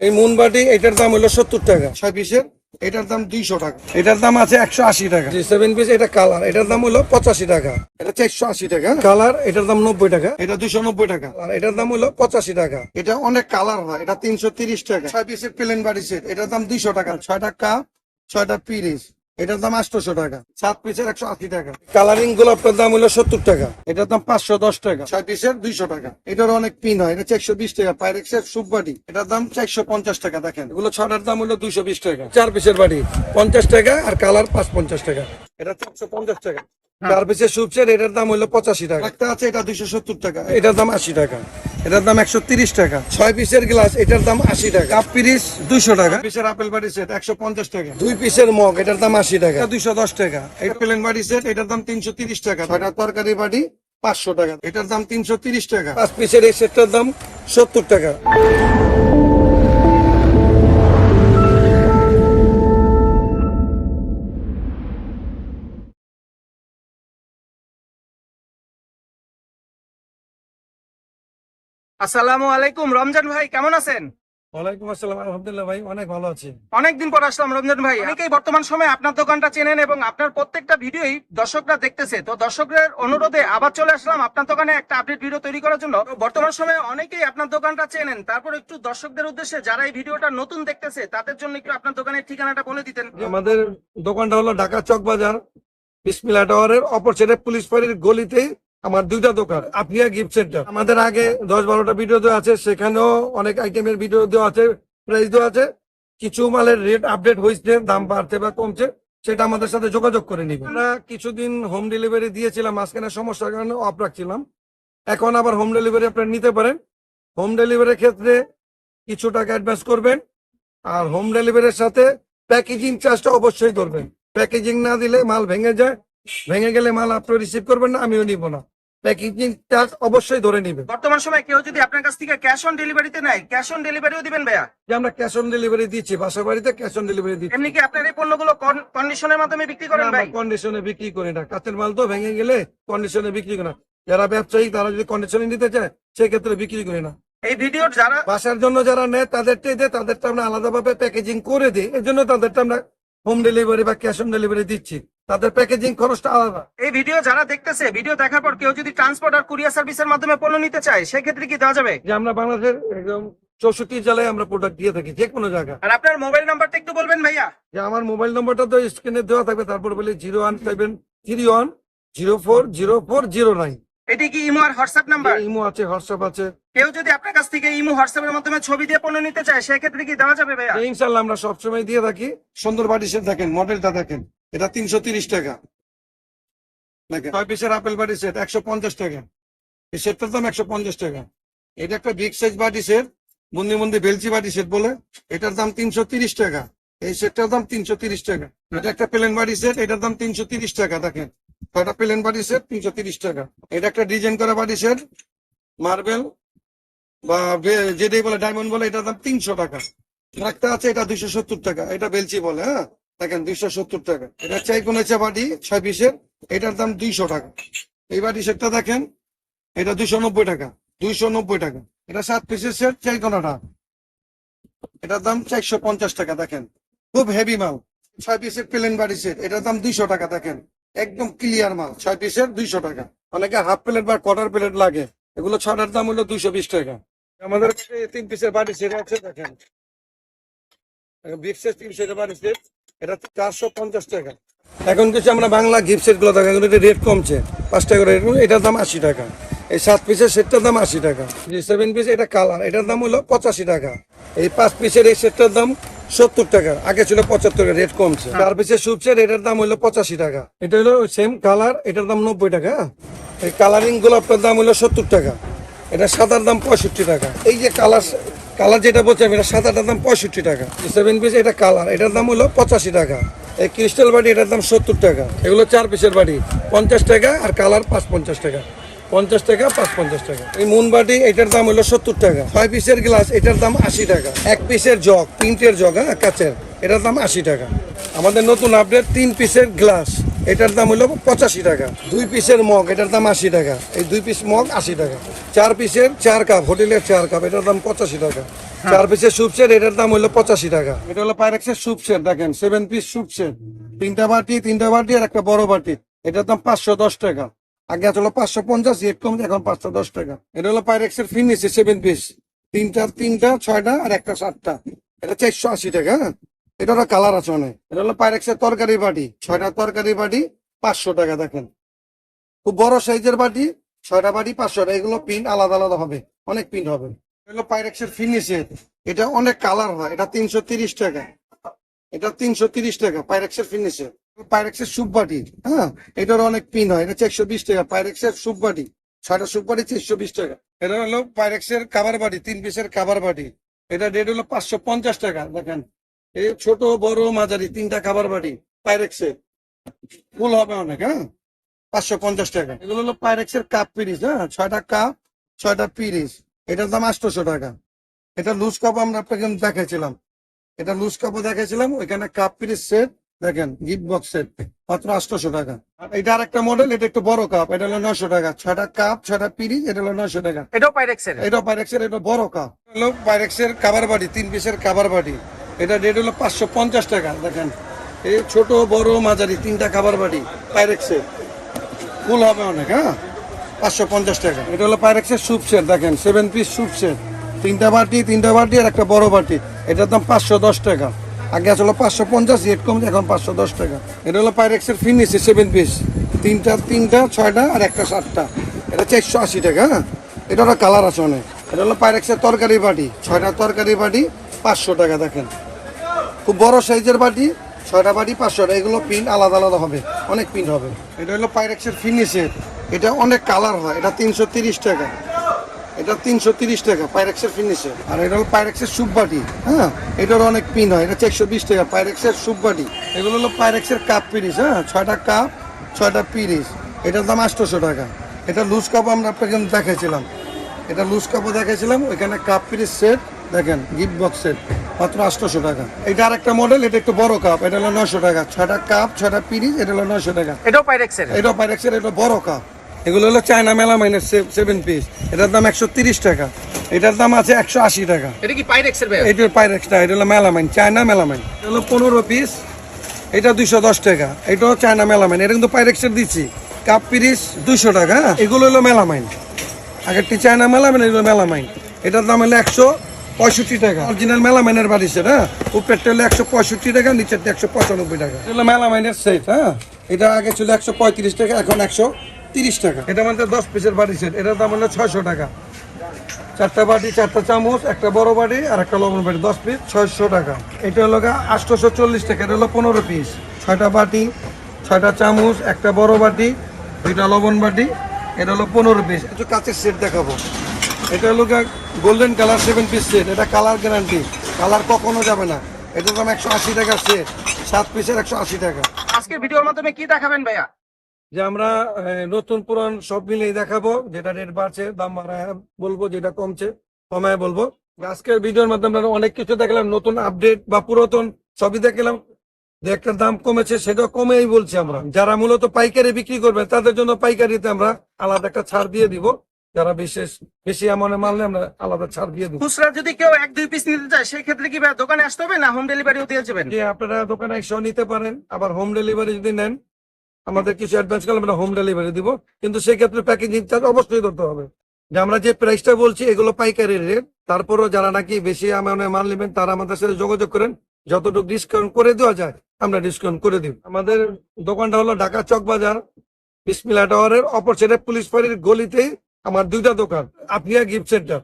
এই মুনবাটি এটার দাম হলো সত্তর টাকা। ছয় পিসের এটার দাম দুইশো টাকা। এটার দাম আছে একশো আশি টাকা। সেভেন পিস এটা কালার এটার দাম হলো পঁচাশি টাকা। এটা চারশো আশি টাকা। কালার এটার দাম নব্বই টাকা। এটা দুইশো নব্বই টাকা। আর এটার দাম হলো পঁচাশি টাকা। এটা অনেক কালার হয়। এটা তিনশো তিরিশ টাকা। ছয় পিসের প্লেন বাড়ি সেট এটার দাম দুইশো টাকা। ছয়টা কাপ ছয়টা পিরিস এটার দাম আটশোশো টাকা। সাত পিসের একশো আশি টাকা। কালারিং গোলাপটার দাম হলো সত্তর টাকা। এটার দাম পাঁচশো দশ টাকা। ছয় পিসের দুইশো টাকা। এটার অনেক পিন হয়। এটা চারশো বিশ টাকা। পাইরেক্সের সুপবাটি এটার দাম চারশো পঞ্চাশ টাকা দেখেন। এগুলো ছটার দাম হলো দুইশো বিশ টাকা। চার পিসের বাড়ি পঞ্চাশ টাকা আর কালার পাঁচ পঞ্চাশ টাকা। এটা চারশো পঞ্চাশ টাকা। চার পিসের সুপসের এটার দাম হলো পঁচাশি টাকা। একটা আছে এটা দুইশো সত্তর টাকা। এটার দাম আশি টাকা। এটার দাম একশো তিরিশ টাকা। ছয় পিসের গ্লাস এটার দাম আশি টাকা। কাপ পিরিস দুইশো টাকা। পিসের আপেল বাড়ি সেট একশো পঞ্চাশ টাকা। দুই পিসের মগ এটার দাম আশি টাকা। দুইশো দশ টাকা। এই প্লেন বাড়ি সেট এটার দাম তিনশো তিরিশ টাকা। ছয়টা তরকারি বাড়ি পাঁচশো টাকা। এটার দাম তিনশো তিরিশ টাকা। পাঁচ পিসের এই সেটটার দাম সত্তর টাকা। আসসালামু আলাইকুম রমজান ভাই কেমন আছেন? ওয়ালাইকুম আসসালাম আলহামদুলিল্লাহ ভাই অনেক ভালো আছি। অনেকদিন পর আসলাম রমজান ভাই। অনেকেই বর্তমান সময়ে আপনার দোকানটা চেনেন এবং আপনার প্রত্যেকটা ভিডিওই দর্শকরা দেখতেছে। তো দর্শকদের অনুরোধে আবার চলে আসলাম আপনার দোকানে একটা আপডেট ভিডিও তৈরি করার জন্য। বর্তমান সময়ে অনেকেই আপনার দোকানটা চেনেন। তারপর একটু দর্শকদের উদ্দেশ্যে যারা এই ভিডিওটা নতুন দেখতেছে তাদের জন্য একটু আপনার দোকানের ঠিকানাটা বলে দিতেন। আমাদের দোকানটা হলো ঢাকা চক বাজার বিসমিল্লা টাওয়ারের অপর সাইডে পুলিশ ফাঁড়ির গলিতেই আমার দুইটা দোকান আফিয়া গিফট সেন্টার আমাদের আগে দশ বারোটা ভিডিও দেওয়া আছে, সেখানেও অনেক আইটেমের ভিডিও দেওয়া আছে প্রাইস দেওয়া আছে। কিছু মালের রেট আপডেট হয়েছে, দাম বাড়ছে বা কমছে, সেটা আমাদের সাথে যোগাযোগ করে নিবে আমরা কিছুদিন হোম ডেলিভারি দিয়েছিলাম, মাঝখানে সমস্যার কারণে অফ রাখছিলাম। এখন আবার হোম ডেলিভারি আপনারা নিতে পারেন। হোম ডেলিভারির ক্ষেত্রে কিছু টাকা অ্যাডভান্স করবেন, আর হোম ডেলিভারির সাথে প্যাকেজিং চার্জটা অবশ্যই করবেন প্যাকেজিং না দিলে মাল ভেঙে যায় ভেঙে গেলে মাল আপনি রিসিভ করবেন না আমিও নিব না। প্যাকেজিং চার্জ অবশ্যই ধরে নিবে বর্তমান সময়ে কেউ যদি আপনার কাছ থেকে ক্যাশ অন ডেলিভারিতে নেয় ক্যাশ অন ডেলিভারিও দিবেন ভাইয়া? যে আমরা ক্যাশ অন ডেলিভারি দিচ্ছি বাসা বাড়িতে ক্যাশ অন ডেলিভারি দিচ্ছি। এমনি কি আপনার এই পণ্যগুলো কন্ডিশনের মাধ্যমে বিক্রি করেন ভাই? কন্ডিশনে বিক্রি করি না। কাঁচের মাল তো ভেঙে গেলে কন্ডিশনে বিক্রি করি না। যারা ব্যবসায়ী তারা যদি কন্ডিশনে নিতে চায় সেক্ষেত্রে বিক্রি করি না। এই ভিডিওর যারা বাসার জন্য যারা নেয় তাদেরটাই দেয় তাদেরটা আমরা আলাদাভাবে প্যাকেজিং করে দিই। এর জন্য তাদেরটা আমরা হোম ডেলিভারি বা ক্যাশ অন ডেলিভারি দিচ্ছি। তাদের প্যাকেজিং খরচটা আলাদা। এই ভিডিও যারা দেখতেছে ভিডিও দেখার পর কেউ যদি ট্রান্সপোর্ট আর কুরিয়ার সার্ভিসের মাধ্যমে পণ্য নিতে চায় সেক্ষেত্রে কি দেওয়া যাবে? যে আমরা বাংলাদেশের একদম চৌষট্টি জেলায় আমরা প্রোডাক্ট দিয়ে থাকি যে কোনো জায়গায়। আর আপনার মোবাইল নাম্বারটা একটু বলবেন ভাইয়া। যে আমার মোবাইল নম্বরটা তো স্ক্রিনে দেওয়া থাকবে তারপর বলি zero one seven three one zero four zero four zero nine. এটি কি ইমো আর হোয়াটসঅ্যাপ নাম্বার? ইমো আছে হোয়াটসঅ্যাপ আছে। কেউ যদি আপনার কাছ থেকে ইমো হোয়াটসঅ্যাপের মাধ্যমে ছবি দিয়ে পণ্য নিতে চায় সেক্ষেত্রে কি দেওয়া যাবে ভাইয়া? ইনশাল্লাহ আমরা সবসময় দিয়ে থাকি। সুন্দর বাড়ি দেখেন মডেলটা দেখেন। এটা তিনশো তিরিশ টাকা। ছয় পিসের আপেল বাড়ি সেট একশো পঞ্চাশ টাকা। এই সেটটার দাম একশো পঞ্চাশ টাকা। এটা একটা বিগ সাইজ বাড়ি সেট বন্দি বন্দি বেলচি বাড়ি সেট বলে। এটার দাম তিনশো তিরিশ টাকা। এই সেটটার দাম তিনশো তিরিশ টাকা। এটা একটা প্লেন বাড়ি সেট এটার দাম তিনশো তিরিশ টাকা, দেখেন। ছয়টা প্লেন বাড়ি সেট তিনশো তিরিশ টাকা। এটা একটা ডিজাইন করা বাড়ি সেট মার্বেল বা বে- যেটাই বলে ডায়মন্ড বলে, এটার দাম তিনশো টাকা। একটা আছে এটা দুইশো সত্তর টাকা। এটা বেলচি বলে হ্যাঁ? দেখেন, দুইশো সত্তর টাকা। এটা চাই কোন বাড়ি ছয় পিসের। এটার দাম দুইশো টাকা। এই বাড়ি সেটটা দেখেন, এটা দুইশো নব্বই টাকা। দুইশো নব্বই টাকা। এটা সাত পিসের সেট, চাই কোনটা? এটার দাম চারশো পঞ্চাশ টাকা, দেখেন। খুব হেভি মাল। ছয় পিসের প্লেন বাড়ি সেট। এটার দাম দুইশো টাকা, দেখেন। একদম ক্লিয়ার মাল। ছয় পিসের দুইশো টাকা। অনেকে হাফ প্লেট বা কোয়ার্টার প্লেট লাগে। এগুলো ছটার দাম হলো দুইশো বিশ টাকা। আমাদের কাছে তিন পিসের বাড়ি সেট আছে, দেখেন। সেট তিন সেটের বাড়ি সেট। এটা চারশো পঞ্চাশ টাকা। এখন কিছু আমরা বাংলা গিফট সেটগুলো দেখেন এটা রেট কমছে। পাঁচ টাকা rate, এটার দাম আশি টাকা। এই সাত পিসের সেটটার দাম আশি টাকা। যে সেভেন পিস এটা কালার এটার দাম হলো পঁচাশি টাকা। এই পাঁচ পিসের এই সেটটার দাম সত্তর টাকা। আগে ছিল পঁচাত্তর টাকা রেট কমছে। চার পিসের সুপ সেট এটার দাম হলো পঁচাশি টাকা। এটা হলো সেম কালার এটার দাম নব্বই টাকা। হ্যাঁ? এই কালারিং গোলাপটার দাম হলো সত্তর টাকা। এটা সাদার দাম পঁয়ষট্টি টাকা। এই যে কালার কালার যেটা বলছি এটা সাদাটার দাম পঁয়ষট্টি টাকা। সেভেন পিস এটা কালার, এটার দাম হলো পঁচাশি টাকা। এই ক্রিস্টাল বাড়ি এটার দাম সত্তর টাকা। এগুলো চার পিসের বাড়ি পঞ্চাশ টাকা আর কালার পাঁচ পঞ্চাশ টাকা। পঞ্চাশ টাকা, পাঁচ পঞ্চাশ টাকা। এই মুন বাটি, এটার দাম হলো সত্তর টাকা। ছয় পিসের গ্লাস এটার দাম আশি টাকা। এক পিসের জগ, তিনটের জগ হ্যাঁ কাচের, এটার দাম আশি টাকা। আমাদের নতুন আপডেট তিন পিসের গ্লাস এটার দাম হলো পঁচাশি টাকা। দুই পিসের মগ এটার দাম আশি টাকা। এই দুই পিস মগ আশি টাকা। চার পিসের চার কাপ হোটেলের চার কাপ এটার দাম পঁচাশি টাকা। চার পিসের স্যুপ সেট এটার দাম হলো পঁচাশি টাকা। এটা হলো পাইরেক্সের স্যুপ সেট দেখেন সেভেন পিস স্যুপ সেট তিনটা বাটি তিনটা বাটি আর একটা বড় বাটি। এটার দাম পাঁচশো দশ টাকা। আগে ছিল পাঁচশো পঞ্চাশ রেট কম এখন পাঁচশো দশ টাকা। এটা হলো পাইরেক্সের ফিনিশ সেভেন পিস তিনটা তিনটা ছয়টা আর একটা সাতটা। এটা চারশো আশি টাকা এটা হলো কালার আছে অনেক। এটা হলো পাইরেক্সের তরকারি বাটি, ছয়টা তরকারি বাটি পাঁচশো টাকা, দেখেন। খুব বড় সাইজের বাটি, ছয়টা বাটি পাঁচশো টাকা। এগুলো পিন আলাদা আলাদা হবে, অনেক পিন হবে। পাইরেক্সের ফিনিশের এটা অনেক কালার হয়, এটা তিনশো তিরিশ টাকা। এটা তিনশো তিরিশ টাকা পাইরেক্সের ফিনিশের পাইরেক্সের সুপ বাটি হ্যাঁ এটার অনেক পিন হয়, এটা একশো বিশ টাকা। পাইরেক্সের সুপ বাটি, ছয়টা সুপ বাটি চারশো বিশ টাকা। এটা হলো পাইরেক্সের কাবার বাটি, তিন পিসের কাবার বাটি। এটা রেট হলো পাঁচশো পঞ্চাশ টাকা, দেখেন। এই ছোট বড় মাঝারি তিনটা খাবার বাটি পাইরেক্সের। ফুল হবে অনেক হ্যাঁ? পাঁচশো পঞ্চাশ টাকা। এগুলো হলো পাইরেক্সের কাপ পিরিস হ্যাঁ? ছয়টা কাপ ছয়টা পিরিস এটার দাম আটশোশো টাকা। এটা লুজ কাপ আমরা আপনাকে দেখাইছিলাম। এটা লুজ কাপও দেখাইছিলাম ওইখানে কাপ পিরিস সেট দেখেন গিফট বক্স সেট মাত্র আটশোশো টাকা। আর এটা আর একটা মডেল এটা একটু বড় কাপ এটা হলো নশো টাকা। ছয়টা কাপ ছয়টা পিরিস এটা হলো নশো টাকা। এটাও পাইরেক্সের? এটা পাইরেক্সের এটা বড় কাপ। হলো পাইরেক্সের কাবার বাটি তিন পিসের কাবার বাটি। এটা রেট হলো পাঁচশো পঞ্চাশ টাকা, দেখেন। এই ছোট, বড়, মাঝারি, তিনটা খাবার বাটি পাইরেক্সের ফুল হবে অনেক হ্যাঁ? পাঁচশো পঞ্চাশ টাকা। এটা হলো পাইরেক্সের স্যুপ সেট দেখেন সেভেন পিস স্যুপ সেট তিনটা বাটি তিনটা বাটি আর একটা বড় বাটি। এটার দাম পাঁচশো দশ টাকা। আগে আসলে পাঁচশো পঞ্চাশ রেট কম এখন পাঁচশো দশ টাকা। এটা হলো পাইরেক্সের ফিনিশ সেভেন পিস তিনটা তিনটা, ছয়টা আর একটা সাতটা। এটা চারশো আশি টাকা হ্যাঁ? এটা কালার আছে অনেক। এটা হলো পাইরেক্সের তরকারি বাটি। ছয়টা তরকারি বাটি, পাঁচশো টাকা, দেখেন। খুব বড় সাইজের বাটি, ছয়টা বাটি, পাঁচশো এগুলো পিন আলাদা আলাদা হবে, অনেক পিন হবে। এটা হলো পাইরেক্সের ফিনিশের এটা অনেক কালার হয়, এটা তিনশো টাকা। এটা তিনশো তিরিশ টাকা পাইরেক্সের ফিনিশের আর এটা হলো পাইরেক্সের সুপ বাটি হ্যাঁ? এটার অনেক পিন হয়, এটা একশো বিশ টাকা পাইরেক্সের সুপ বাটি। এগুলো হলো পাইরেক্সের কাপ পিরিস হ্যাঁ? ছয়টা কাপ ছয়টা পিরিস এটার দাম আটশোশো টাকা। এটা লুজ কাপ আমরা আপনাকে দেখেছিলাম এটা লুজ কাপও দেখেছিলাম ওইখানে কাপ পিরিস সেট দেখেন গিফট বক্স সেট মাত্র আটশোশো টাকা। এটা আর একটা মডেল এটা একটু বড় কাপ এটা হলো নশো টাকা। ছয়টা কাপ ছয়টা পিরিস এটা হলো নশো টাকা। এটাও পাইরেক্সের এটা পাইরেক্সের এটা বড় কাপ এগুলো হলো চায়না মেলামাইনের সেভেন পিস এটার দাম একশো তিরিশ টাকা। এটার দাম আছে একশো আশি টাকা। এটা কি পাইরেক্সের ভাই? এটার পাইরেক্সটা এটা হলো মেলামাইন চায়না মেলামাইন এটা হলো পনেরো পিস এটা দুইশো দশ টাকা। এটাও চায়না মেলামাইন এটা কিন্তু পাইরেক্সের দিচ্ছি। কাপ পিরিস দুইশো টাকা হ্যাঁ? এগুলো হলো মেলামাইন আগেরটি চায়না মেলামাইন এগুলো মেলামাইন এটার দাম হলো একশো পঁয়ষট্টি টাকা। অরিজিনাল মেলামাইনের বাড়ি সেটা উপরেরটা হলো একশো পঁয়ষট্টি টাকা নিচেরটা একশো পঁচানব্বই টাকা। এটা হলো মেলামাইনের সেট হ্যাঁ? এটা আগে ছিল একশো পঁয়ত্রিশ টাকা এখন একশো তিরিশ টাকা। এটা মানে দশ পিসের বাড়ি সেট এটার দাম হলো ছয়শো টাকা। চারটা বাটি চারটা চামচ একটা বড় বাটি আর একটা লবণ বাটি দশ পিস ছয়শো টাকা। এটা হলো আটশোশো চল্লিশ টাকা এটা হলো পনেরো পিস ছয়টা বাটি ছয়টা চামচ একটা বড় বাটি দুইটা লবণ বাটি এটা হলো পনেরো পিস একটু কাঁচের সেট দেখাবো। এটা হলো golden colour seven piece set এটা কালার গ্যারান্টি কালার কখনো যাবে না। এটার দাম একশো আশি টাকা সেট সাত পিসের একশো আশি টাকা। আজকের ভিডিওর মাধ্যমে কি দেখাবেন ভাইয়া? যে আমরা নতুন পুরান সব মিলিয়ে দেখাবো যেটা রেট বাড়ছে দাম বাড়ায় বলব যেটা কমছে কমায় বলব। আজকের ভিডিওর মাধ্যমে আমরা অনেক কিছু দেখলাম নতুন আপডেট বা পুরাতন সবই দেখলাম। যে একটা দাম কমেছে সেটা কমেই বলছি আমরা। যারা মূলত পাইকারি বিক্রি করবে তাদের জন্য পাইকারিতে আমরা আলাদা একটা ছাড় দিয়ে দিব। যারা বিশেষ বেশি আমানে মারলে আমরা আলাদা ছাড় দিয়ে দিব। খুচরা যদি কেউ এক দুই পিস নিতে চায় সেই ক্ষেত্রে কি দোকানে আসতে হবে না হোম ডেলিভারিও দিয়ে যাবেন? যে আপনারা দোকানে এসে নিতে পারেন আবার হোম ডেলিভারি যদি নেন আমাদের কিছু অ্যাডভান্স করলে আমরা হোম ডেলিভারি দিব। কিন্তু সেই ক্ষেত্রে প্যাকেজিং চার্জ অবশ্যই ধরতে হবে। যে আমরা যে প্রাইসটা বলছি এগুলো পাইকারি রেট তারপরও যারা নাকি বেশি আমানে মাল নেবেন তারা আমাদের সাথে যোগাযোগ করেন। যতটুকু ডিসকাউন্ট করে দেওয়া যায় আমরা ডিসকাউন্ট করে দিব। আমাদের দোকানটা হলো ঢাকা চক বাজার বিসমিলা টাওয়ারের অপর সাইডে পুলিশ ফাঁড়ির গলিতেই আমার দুইটা দোকান আপিয়া গিফট সেন্টার